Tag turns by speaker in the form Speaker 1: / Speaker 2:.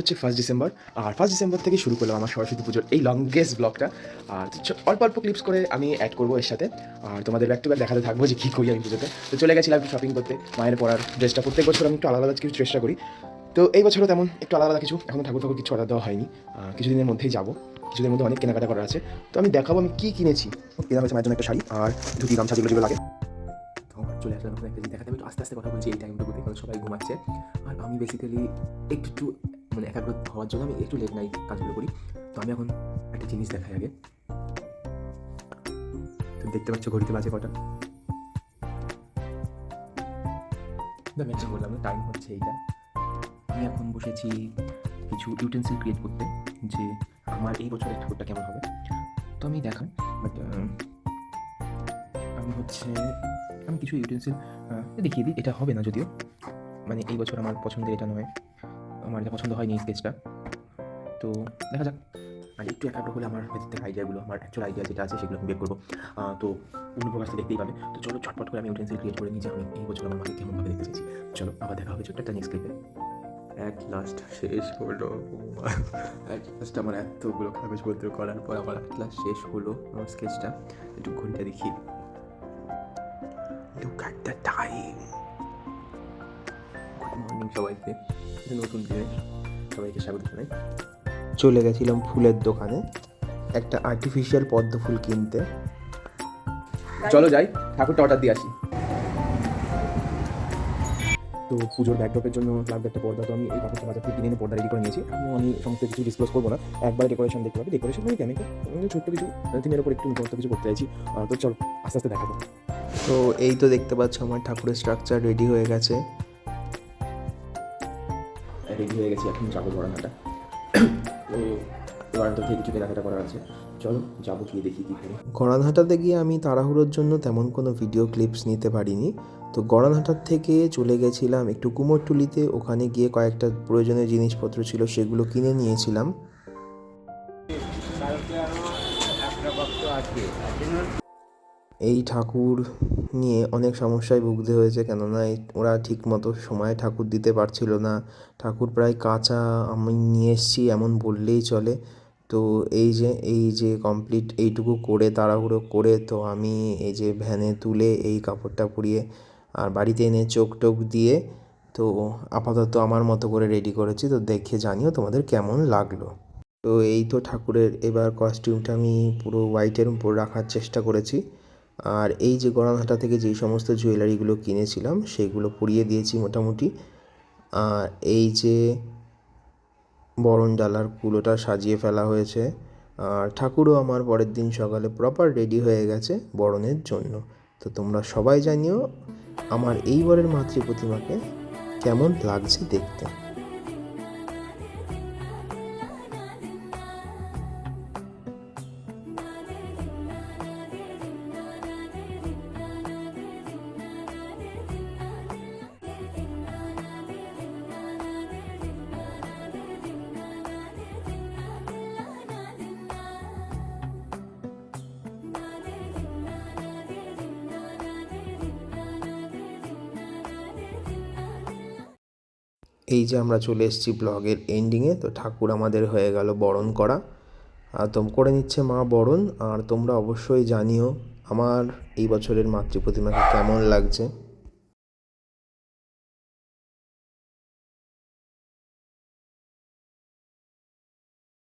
Speaker 1: হচ্ছে first December আর first December থেকে শুরু করলাম আমার সরস্বতী পুজোর এই লংগেস্ট ব্লগটা আর অল্প অল্প ক্লিপস করে আমি অ্যাড করব এর সাথে। আর তোমাদের ব্যাক টু ব্যাক দেখাতে থাকব যে কী করি আমি পুজোতে। তো চলে গেছিলাম একটু শপিং করতে, মায়ের পরার ড্রেসটা প্রত্যেক বছর আমি একটু আলাদা আলাদা কিছু চেষ্টা করি। তো এই বছরও তেমন একটু আলাদা কিছু এখনও ঠাকুর ঠাকুর কিছু অর্ডার দেওয়া হয়নি। কিছুদিনের মধ্যেই যাব। কিছুদিনের মধ্যে অনেক কেনাকাটা করা আছে। তো আমি দেখাবো আমি কী কিনেছি। কেনা হয়েছে মায়ের জন্য একটা শাড়ি, আর ধুতি, গামছা যেগুলো যেগুলো লাগে। চলে আসলাম এখন একটা দেখাতে। আমি আস্তে আস্তে কথা বলছি এই টাইমটুকুতে কারণ সবাই ঘুমাচ্ছে। আর আমি বেসিক্যালি একটু মানে একাগ্র হওয়ার জন্য আমি একটু লেট নাইট কাজগুলো করি। তো আমি এখন একটা জিনিস দেখাই আগে। তো দেখতে পাচ্ছ ঘড়িতে বাজে কটা? না মেনশন টাইম হচ্ছে এইটা। আমি এখন বসেছি কিছু ইউটেন্সিল ক্রিয়েট করতে, যে আমার এই বছরের ঠাকুরটা কেমন হবে। তো আমি দেখাম বাট আমি হচ্ছে, আমি কিছু ইউটেন্সিল দেখিয়ে দিই, এটা হবে না যদিও। মানে এই বছর আমার পছন্দের এটা নয়। আমার এটা পছন্দ হয়নি স্কেচটা তো দেখা যাক। আর একটু একাগ্র হলে আমার ভেতর থেকে আইডিয়াগুলো আমার অ্যাকচুয়াল আইডিয়া যেটা আছে সেগুলো আমি বের করব। তো পূর্ণ প্রকাশটা দেখতেই পাবে। তো চলো ছটপট করে আমি ইউটেন্সিল ক্রিয়েট করে নিই যে আমি এই বছর আমার মাকে কেমনভাবে দেখতে চাইছি। চলো আবার দেখা হবে ছোট্ট একটা নেক্সট ক্লিপে অ্যাট লাস্ট শেষ হলো অ্যাট লাস্ট আমার এতগুলো কাগজপত্র করার পর আমার অ্যাট লাস্ট শেষ হলো আমার স্কেচটা একটু ঘড়িটা দেখি। Look at the time morning সবাইকে নতুন দিনে সবাইকে স্বাগত জানাই।
Speaker 2: চলে গেছিলাম ফুলের দোকানে একটা আর্টিফিশিয়াল পদ্ম ফুল কিনতে।
Speaker 1: চলো যাই ঠাকুরটা অর্ডার দিয়ে আসি। তো পুজোর ব্যাকড্রপের জন্য লাগবে একটা পর্দা তো আমি এই কাপড়টা বাজার থেকে কিনে এনে পর্দা রেডি করে নিয়েছি। এখন আমি সমস্ত কিছু ডিসক্লোজ করব না একবার ডেকোরেশন দেখতে পাবি ডেকোরেশন মানে কেন ছোট্ট কিছু থিমের উপর একটু নতুন কিছু করতে চাইছি। তো চলো আস্তে আস্তে দেখাবো।
Speaker 2: তো এই তো দেখতে পাচ্ছ আমার ঠাকুরের স্ট্রাকচার রেডি হয়ে গেছে।
Speaker 1: রেডি হয়ে গেছি এখন যাব গড়ানাটা তো গড়ানাটা থেকে কিছু কেনাকাটা করার আছে। চলো যাব গিয়ে দেখি কী করি।
Speaker 2: গড়ানহাটাতে গিয়ে আমি তাড়াহুড়োর জন্য তেমন কোনো ভিডিও ক্লিপস নিতে পারিনি। তো গড়ানহাটার থেকে চলে গেছিলাম একটু কুমোরটুলিতে। ওখানে গিয়ে কয়েকটা প্রয়োজনীয় জিনিসপত্র ছিল সেগুলো কিনে নিয়েছিলাম। এই ঠাকুর নিয়ে অনেক সমস্যায় ভুগতে হয়েছে কেননা এই- ওরা ঠিক মতো সময়ে ঠাকুর দিতে পারছিল না। ঠাকুর প্রায় কাঁচা আমি নিয়ে এসেছি, এমন বললেই চলে। তো এই যে এই যে কমপ্লিট এইটুকু করে, তাড়াহুড়ো করে, তো আমি এই যে ভ্যানে তুলে এই কাপড়টা পরিয়ে আর বাড়িতে এনে চোখ টোক দিয়ে, তো আপাতত আমার মতো করে রেডি করেছি। তো দেখে জানিও তোমাদের কেমন লাগল। তো এই তো ঠাকুরের এবার কস্টিউমটা আমি পুরো হোয়াইটের উপর রাখার চেষ্টা করেছি। আর এই যে গড়ানহাটা থেকে যেই সমস্ত জুয়েলারিগুলো কিনেছিলাম, সেগুলো পরিয়ে দিয়েছি মোটামুটি। আর এই যে বরণ ডালার কুলোটা সাজিয়ে ফেলা হয়েছে। আর ঠাকুরও আমার পরের দিন সকালে প্রপার রেডি হয়ে গেছে বরণের জন্য। তো তোমরা সবাই জানিও, আমার এইবারের মাতৃ প্রতিমাকে কেমন লাগছে দেখতে। এই যে আমরা চলে এসেছি ব্লগের এন্ডিংয়ে তো ঠাকুর আমাদের হয়ে গেল বরণ করা। আর তোম করে নিচ্ছে মা বরণ, আর তোমরা অবশ্যই জানিও আমার এই বছরের মাতৃ প্রতিমাকে কেমন লাগছে।